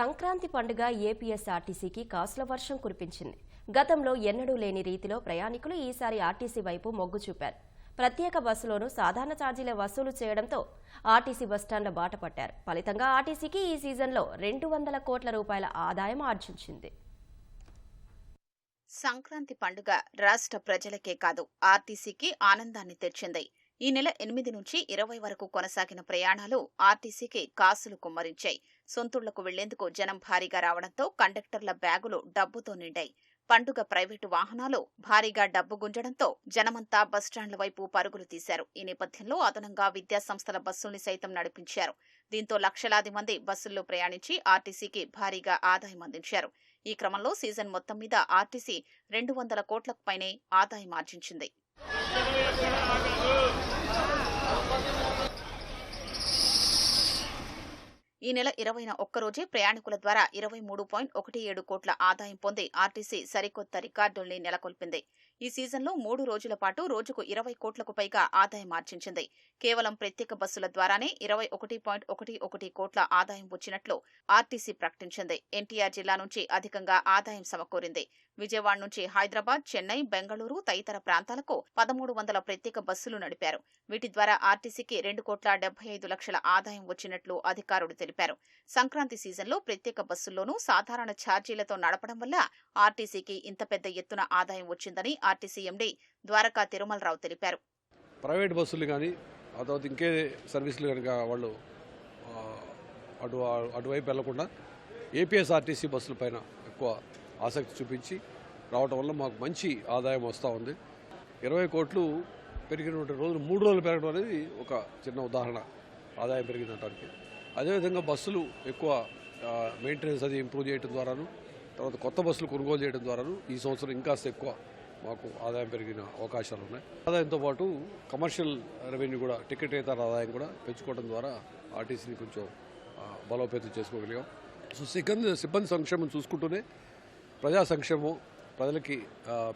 సంక్రాంతి పండుగ ఏపీఎస్ఆర్టీసీకి కాసుల వర్షం కురిపించింది. గతంలో ఎన్నడూ లేని రీతిలో ప్రయాణికులు ఈసారి ఆర్టీసీ వైపు మొగ్గు చూపారు. ప్రత్యేక బస్సులోనూ సాధారణ ఛార్జీల వసూలు చేయడంతో ఆర్టీసీ బస్టాండ్ల బాట పట్టారు. ఫలితంగా ఆర్టీసీకి ఈ సీజన్లో రెండు వందల కోట్ల రూపాయల ఆదాయం ఆర్జించింది. సంక్రాంతి పండుగ రాష్ట్ర ప్రజలకే కాదు ఆర్టీసీకి ఆనందాన్ని తెచ్చింది. ఈ నెల ఎనిమిది నుంచి ఇరవై వరకు కొనసాగిన ప్రయాణాలు ఆర్టీసీకి కాసులు కుమ్మరించాయి. సొంతుళ్ళకు వెళ్ళేందుకు జనం భారీగా రావడంతో కండక్టర్ల బ్యాగులు డబ్బుతో నిండాయి. పండుగ ప్రైవేటు వాహనాలు భారీగా డబ్బు గుంజడంతో జనమంతా బస్టాండ్ల వైపు పరుగులు తీశారు. ఈ నేపథ్యంలో అదనంగా విద్యా సంస్థల బస్సుల్ని సైతం నడిపించారు. దీంతో లక్షలాది మంది బస్సుల్లో ప్రయాణించి ఆర్టీసీకి భారీగా ఆదాయం అందించారు. ఈ క్రమంలో సీజన్ మొత్తం మీద ఆర్టీసీ రెండు వందల కోట్లకు పైనే ఆదాయం ఆర్జించింది. ఈ నెల ఇరవైన ఒక్కరోజే ప్రయాణికుల ద్వారా ఇరవై మూడు పాయింట్ ఒకటి ఏడు కోట్ల ఆదాయం పొంది ఆర్టీసీ సరికొత్త రికార్డుల్ని నెలకొల్పింది. ఈ సీజన్లో మూడు రోజుల పాటు రోజుకు ఇరవై కోట్లకు పైగా ఆదాయం ఆర్జించింది. కేవలం ప్రత్యేక బస్సుల ద్వారానే ఇరవై ఒకటి పాయింట్ ఒకటి ఒకటి కోట్ల ఆదాయం వచ్చినట్లు ఆర్టీసీ ప్రకటించింది. ఎన్టీఆర్ జిల్లా నుంచి అధికంగా ఆదాయం సమకూరింది. విజయవాడ నుంచి హైదరాబాద్ చెన్నై బెంగళూరు తదితర ప్రాంతాలకు పదమూడు వందల ప్రత్యేక బస్సులు నడిపారు. వీటి ద్వారా ఆర్టీసీకి రెండు కోట్ల డెబ్బై ఐదు లక్షల ఆదాయం వచ్చినట్లు అధికారులు తెలిపారు. సంక్రాంతి సీజన్లో ప్రత్యేక బస్సుల్లోనూ సాధారణ ఛార్జీలతో నడపడం వల్ల ఆర్టీసీకి ఇంత పెద్ద ఎత్తున ఆదాయం వచ్చిందని ఆర్టీసీ ఎండీ ద్వారకా తిరుమలరావు తెలిపారు. ప్రైవేట్ బస్సులు కానీ ఆ తర్వాత ఇంకే సర్వీసులు కనుక వాళ్ళు అటు అటువైపు వెళ్ళకుండా ఏపీఎస్ఆర్టీసీ బస్సుల పైన ఎక్కువ ఆసక్తి చూపించి రావటం వల్ల మాకు మంచి ఆదాయం వస్తూ ఉంది. ఇరవై కోట్లు పెరిగినటువంటి రోజులు మూడు రోజులు పెరగడం అనేది ఒక చిన్న ఉదాహరణ. ఆదాయం పెరిగినటానికి అదేవిధంగా బస్సులు ఎక్కువ మెయింటెనెన్స్ అది ఇంప్రూవ్ చేయడం ద్వారాను తర్వాత కొత్త బస్సులు కొనుగోలు చేయడం ద్వారాను ఈ సంవత్సరం ఇంకాస్త ఎక్కువ మాకు ఆదాయం పెరిగిన అవకాశాలు ఉన్నాయి. ఆదాయంతో పాటు కమర్షియల్ రెవెన్యూ కూడా టికెట్ ఇతర ఆదాయం కూడా పెంచుకోవడం ద్వారా ఆర్టీసీని కొంచెం బలోపేతం చేసుకోగలిగాం. సో సిబ్బంది సిబ్బంది సంక్షేమం చూసుకుంటూనే ప్రజా సంక్షేమం ప్రజలకి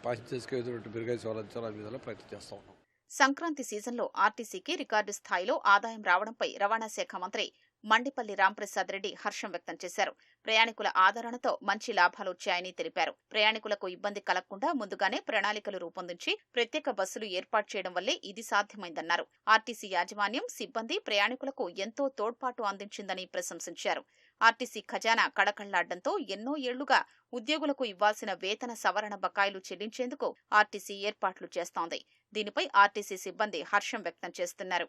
ప్యాసింజర్స్కి ఎదురు మెరుగైన సేవలు అందించాలని విధంగా ప్రయత్నం చేస్తూ ఉన్నాం. సంక్రాంతి సీజన్లో ఆర్టీసీకి రికార్డు స్థాయిలో ఆదాయం రావడంపై రవాణా శాఖ మంత్రి మండిపల్లి రాంప్రసాద్ రెడ్డి హర్షం వ్యక్తం చేశారు. ప్రయాణికుల ఆదరణతో మంచి లాభాలు వచ్చాయని తెలిపారు. ప్రయాణికులకు ఇబ్బంది కలగకుండా ముందుగానే ప్రణాళికలు రూపొందించి ప్రత్యేక బస్సులు ఏర్పాటు చేయడం వల్లే ఇది సాధ్యమైందన్నారు. ఆర్టీసీ యాజమాన్యం సిబ్బంది ప్రయాణికులకు ఎంతో తోడ్పాటు అందించిందని ప్రశంసించారు. ఆర్టీసీ ఖజానా కడకళ్ళాడ్డంతో ఎన్నో ఏళ్ళుగా ఉద్యోగులకు ఇవ్వాల్సిన వేతన సవరణ బకాయిలు చెల్లించేందుకు ఆర్టీసీ ఏర్పాట్లు చేస్తోంది. దీనిపై ఆర్టీసీ సిబ్బంది హర్షం వ్యక్తం చేస్తున్నారు.